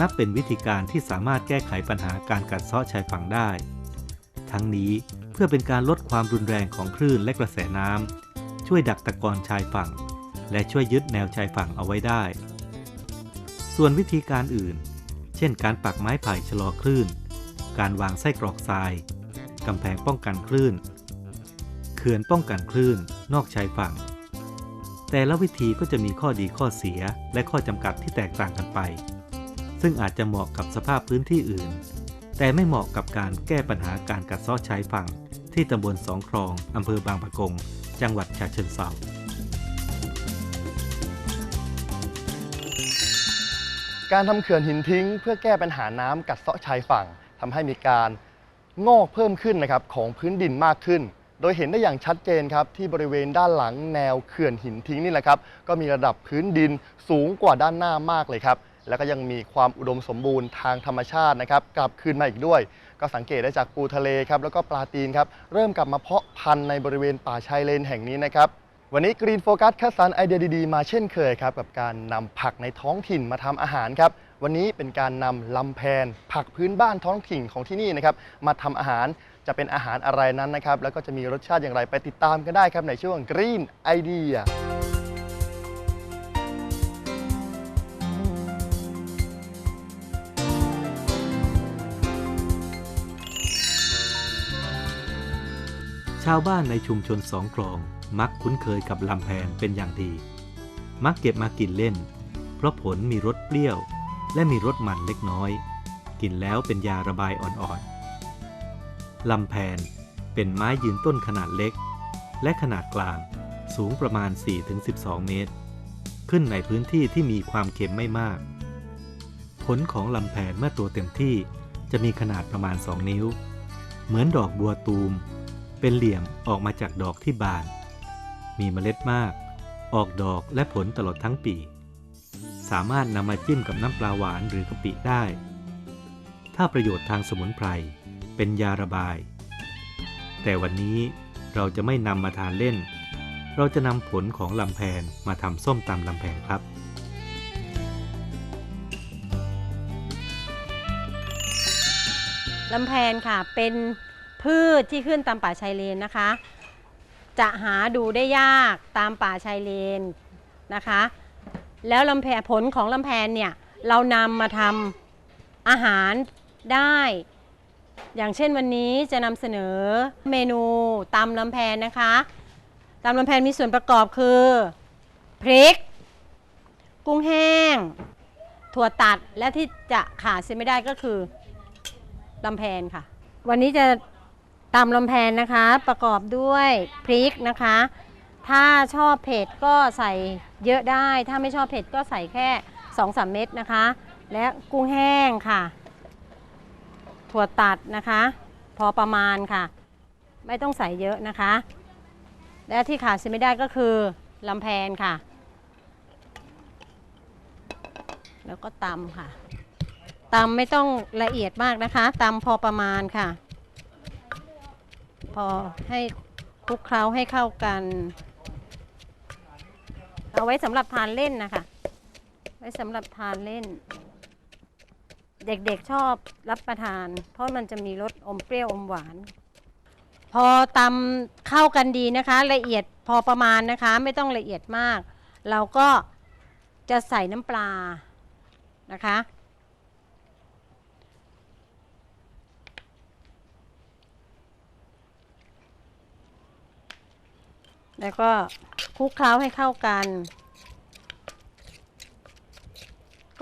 นับเป็นวิธีการที่สามารถแก้ไขปัญหาการกัดเซาะชายฝั่งได้ ทั้งนี้เพื่อเป็นการลดความรุนแรงของคลื่นและกระแสน้ำช่วยดักตะกอนชายฝั่ง และช่วยยึดแนวชายฝั่งเอาไว้ได้ ส่วนวิธีการอื่น เช่น การปักไม้ไผ่ชะลอคลื่น การวางไส้กรอกทรายกำแพงป้องกันคลื่น เขื่อนป้องกันคลื่น นอกชายฝั่ง แต่ละวิธีก็จะมีข้อดีข้อเสียและข้อจำกัดที่แตกต่างกันไป ซึ่งอาจจะเหมาะกับสภาพพื้นที่อื่น แต่ไม่เหมาะกับการแก้ปัญหาการกัดเซาะชายฝั่ง ที่ตำบลสองคลองอำเภอบางปะกง จังหวัดฉะเชิงเทราการทำเขื่อนหินทิ้ง เพื่อแก้ปัญหาน้ำกัดเซาะชายฝั่งทำให้มีการงอกเพิ่มขึ้นนะครับของพื้นดินมากขึ้น โดยเห็นได้อย่างชัดเจนครับที่บริเวณด้านหลังแนวเขื่อนหินทิ้งนี่แหละครับ ก็มีระดับพื้นดินสูงกว่าด้านหน้ามากเลยครับ แล้วก็ยังมีความอุดมสมบูรณ์ทางธรรมชาตินะครับกลับคืนมาอีกด้วย ก็สังเกตได้จากปูทะเลครับแล้วก็ปลาตีนครับเริ่มกลับมาเพาะพันธุ์ในบริเวณป่าชายเลนแห่งนี้นะครับวันนี้ Green Focus คัดสรรไอเดียดีๆ มาเช่นเคยครับกับการนำผักในท้องถิ่นมาทำอาหารครับวันนี้เป็นการนำลำแพน ผักพื้นบ้านท้องถิ่นของที่นี่นะครับมาทำอาหารจะเป็นอาหารอะไรนั้นนะครับแล้วก็จะมีรสชาติอย่างไรไปติดตามกันได้ครับในช่วง Green Idea ชาวบ้านในชุมชนสองคลอง มักคุ้นเคยกับลำแพนเป็นอย่างดี มักเก็บมากินเล่น เพราะผลมีรสเปรี้ยว และมีรสมันเล็กน้อย กินแล้วเป็นยาระบายอ่อนๆลำแพนเป็นไม้ยืนต้นขนาดเล็ก และขนาดกลางสูงประมาณ 4-12 เมตร ขึ้นในพื้นที่ที่มีความเค็มไม่มาก ผลของลำแพนเมื่อตัวเต็มที่จะมีขนาดประมาณ 2 นิ้ว เหมือนดอกบัวตูม เป็นเหลี่ยมออกมาจากดอกที่บาน มีเมล็ดมาก ออกดอกและผลตลอดทั้งปี สามารถนำมาจิ้มกับน้ำปลาหวานหรือกะปิได้ ถ้าประโยชน์ทางสมุนไพร เป็นยาระบาย แต่วันนี้เราจะไม่นำมาทานเล่น เราจะนำผลของลำแพนมาทำส้มตำลำแพนครับลำแพนค่ะเป็น พืชที่ขึ้นตามป่าชายเลนนะคะ จะหาดูได้ยากตามป่าชายเลนนะคะ แล้วลำแพนผลของลำแพนเนี่ยเรานำมาทำอาหารได้ อย่างเช่นวันนี้จะนำเสนอเมนูตำลำแพนนะคะตำลำแพนมีส่วนประกอบคือพริก กุ้งแห้ง ถั่วตัดและที่จะขาดเสียไม่ได้ก็คือลำแพนค่ะ วันนี้จะ ตำลำแพนนะคะ ประกอบด้วยพริกนะคะ ถ้าชอบเผ็ดก็ใส่เยอะได้ ถ้าไม่ชอบเผ็ดก็ใส่แค่2-3เม็ดนะคะ และกุ้งแห้งค่ะ ถั่วตัดนะคะ พอประมาณค่ะ ไม่ต้องใส่เยอะนะคะ และที่ขาดเสียไม่ได้ก็คือลำแพนค่ะ แล้วก็ตำค่ะตำไม่ต้องละเอียดมากนะคะตำพอประมาณค่ะ พอให้คลุกเคล้าให้เข้ากัน เอาไว้สำหรับทานเล่นนะคะ ไว้สำหรับทานเล่น เด็กๆชอบรับประทาน เพราะมันจะมีรสอมเปรี้ยวอมหวาน พอตำเข้ากันดีนะคะ ละเอียดพอประมาณนะคะ ไม่ต้องละเอียดมาก เราก็จะใส่น้ำปลานะคะ แล้วก็คลุกเคล้าให้เข้ากัน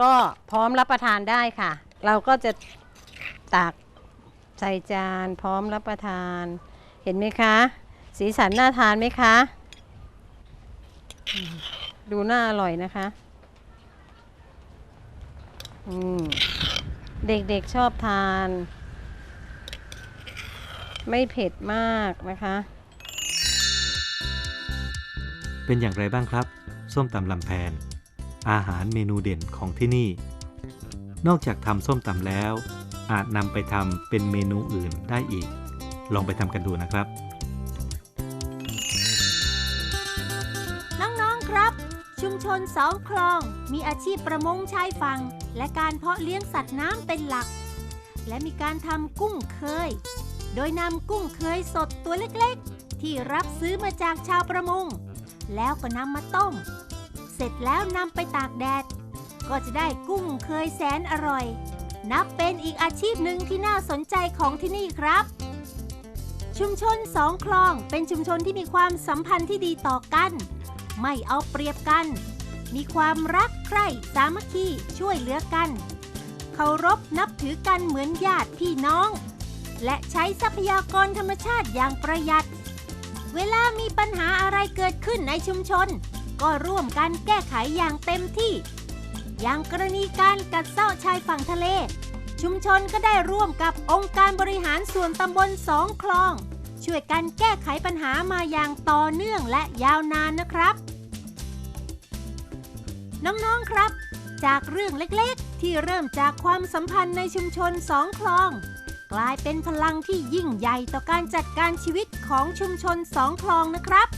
ก็พร้อมรับประทานได้ค่ะ เราก็จะตักใส่จานพร้อมรับประทาน เห็นไหมคะ สีสันน่าทานไหมคะ ดูน่าอร่อยนะคะเด็กๆชอบทาน ไม่เผ็ดมากนะคะ เป็นอย่างไรบ้างครับ ส้มตำลำแพน อาหารเมนูเด่นของที่นี่ นอกจากทำส้มตำแล้ว อาจนำไปทำเป็นเมนูอื่นได้อีก ลองไปทำกันดูนะครับ น้อง ๆ ครับ ชุมชนสองคลอง มีอาชีพประมงชายฝั่งและการเพาะเลี้ยงสัตว์น้ำเป็นหลัก และมีการทำกุ้งเคย โดยนำกุ้งเคยสดตัวเล็กๆ ที่รับซื้อมาจากชาวประมง แล้วก็นำมาต้ม เสร็จแล้วนำไปตากแดด ก็จะได้กุ้งเคยแสนอร่อย นับเป็นอีกอาชีพหนึ่งที่น่าสนใจของที่นี่ครับ ชุมชนสองคลองเป็นชุมชนที่มีความสัมพันธ์ที่ดีต่อกัน ไม่เอาเปรียบกัน มีความรักใคร่สามัคคีช่วยเหลือกัน เคารพนับถือกันเหมือนญาติพี่น้อง และใช้ทรัพยากรธรรมชาติอย่างประหยัด เวลามีปัญหาอะไรเกิดขึ้นในชุมชน ก็ร่วมกันแก้ไขอย่างเต็มที่ อย่างกรณีการกัดเซาะชายฝั่งทะเล ชุมชนก็ได้ร่วมกับองค์การบริหารส่วนตำบลสองคลอง ช่วยกันแก้ไขปัญหามาอย่างต่อเนื่องและยาวนานนะครับ น้องๆครับ จากเรื่องเล็กๆ ที่เริ่มจากความสัมพันธ์ในชุมชนสองคลอง กลายเป็นพลังที่ยิ่งใหญ่ต่อการจัดการชีวิตของชุมชนสองคลองนะครับ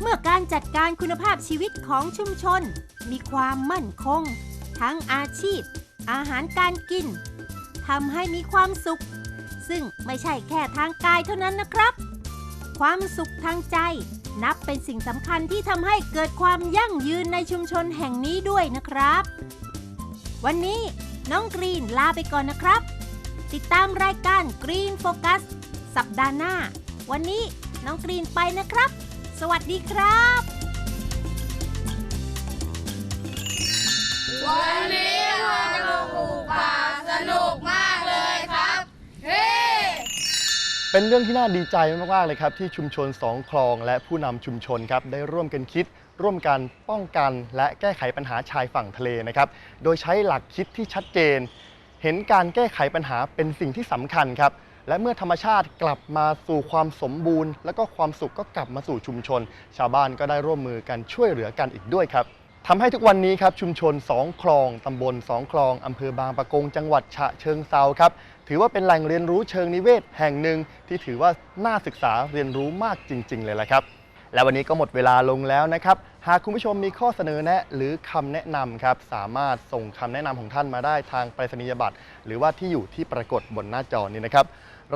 เมื่อการจัดการคุณภาพชีวิตของชุมชน มีความมั่นคง ทั้งอาชีพ อาหารการกินทำให้มีความสุข ซึ่งไม่ใช่แค่ทางกายเท่านั้นนะครับ ความสุขทางใจนับเป็นสิ่งสำคัญที่ทำให้เกิดความยั่งยืนในชุมชนแห่งนี้ด้วยนะครับ วันนี้น้องกรีนลาไปก่อนนะครับ ติดตามรายการ Green Focus สัปดาห์หน้า วันนี้น้องกรีนไปนะครับ สวัสดีครับ วันนี้เราจะมาปลูกป่าสนุกมากเลยครับ เฮ้ เป็นเรื่องที่น่าดีใจมาก ๆ เลยครับ ที่ชุมชนสองคลองและผู้นำชุมชนครับ ได้ร่วมกันคิด ร่วมกันป้องกัน และแก้ไขปัญหาชายฝั่งทะเลนะครับ โดยใช้หลักคิดที่ชัดเจน เห็นการแก้ไขปัญหาเป็นสิ่งที่สำคัญครับ และเมื่อธรรมชาติกลับมาสู่ความสมบูรณ์ แล้วก็ความสุขก็กลับมาสู่ชุมชน ชาวบ้านก็ได้ร่วมมือกันช่วยเหลือกันอีกด้วยครับทำให้ทุกวันนี้ครับชุมชนสองคลองตำบลสองคลองอำเภอบางปะกงจังหวัดฉะเชิงเซาครับถือว่าเป็นแหล่งเรียนรู้เชิงนิเวศแห่งหนึ่งที่ถือว่าน่าศึกษาเรียนรู้มากจริง ๆ เลยละครับ และวันนี้ก็หมดเวลาลงแล้วนะครับ หากคุณผู้ชมมีข้อเสนอแนะหรือคำแนะนำครับ สามารถส่งคำแนะนำของท่านมาได้ทางไปรษณียบัตร หรือว่าที่อยู่ที่ปรากฏบนหน้าจอนี้นะครับ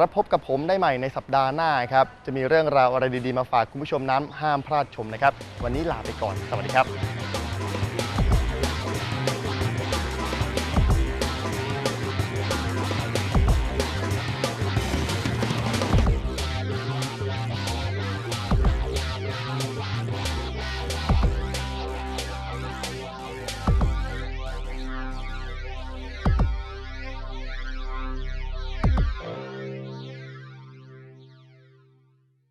รับพบกับผมได้ใหม่ในสัปดาห์หน้าครับ จะมีเรื่องราวอะไรดีๆมาฝากคุณผู้ชมนั้นห้ามพลาดชมนะครับ วันนี้ลาไปก่อน สวัสดีครับ